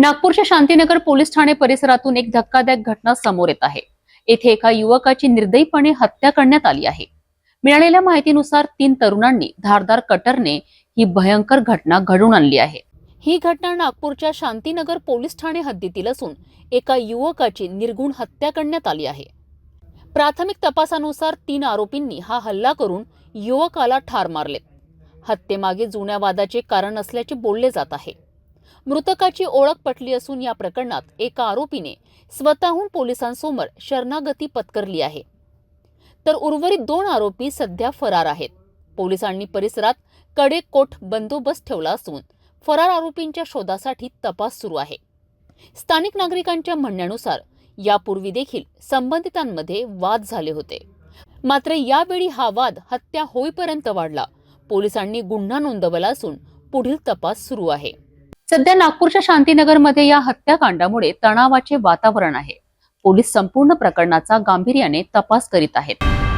नागपूरच्या शांतीनगर पोलीस ठाणे परिसरातून एक धक्कादायक घटना समोर येत आहे. येथे एका युवकाची निर्दयीपणे हत्या करण्यात आली आहे. मिळालेल्या माहितीनुसार तीन तरुणांनी धारदार कटरने ही भयंकर घटना घडून आणली आहे. ही घटना नागपूरच्या शांतीनगर पोलीस ठाणे हद्दीतील असून एका युवकाची निर्गुण हत्या करण्यात आली आहे. प्राथमिक तपासानुसार तीन आरोपींनी हा हल्ला करून युवकाला ठार मारलेत हत्येमागे जुन्या वादाचे कारण असल्याचे बोलले जात आहे. मृतकाची ओळख पटली असून या प्रकरणात एका आरोपीने स्वतःहून पोलिसांसमोर शरणागती पत्करली आहे. तर उर्वरित दोन आरोपी सध्या फरार आहेत. पोलिसांनी परिसरात कडेकोट बंदोबस्त ठेवला असून फरार आरोपींच्या शोधासाठी तपास सुरू आहे. स्थानिक नागरिकांच्या म्हणण्यानुसार यापूर्वी देखील संबंधितांमध्ये वाद झाले होते. मात्र यावेळी हा वाद हत्या होईपर्यंत वाढला. पोलिसांनी गुन्हा नोंदवला असून पुढील तपास सुरू आहे. सध्या नागपूरच्या शांतीनगरमध्ये या हत्याकांडामुळे तणावाचे वातावरण आहे. पोलीस संपूर्ण प्रकरणाचा गांभीर्याने तपास करीत आहेत.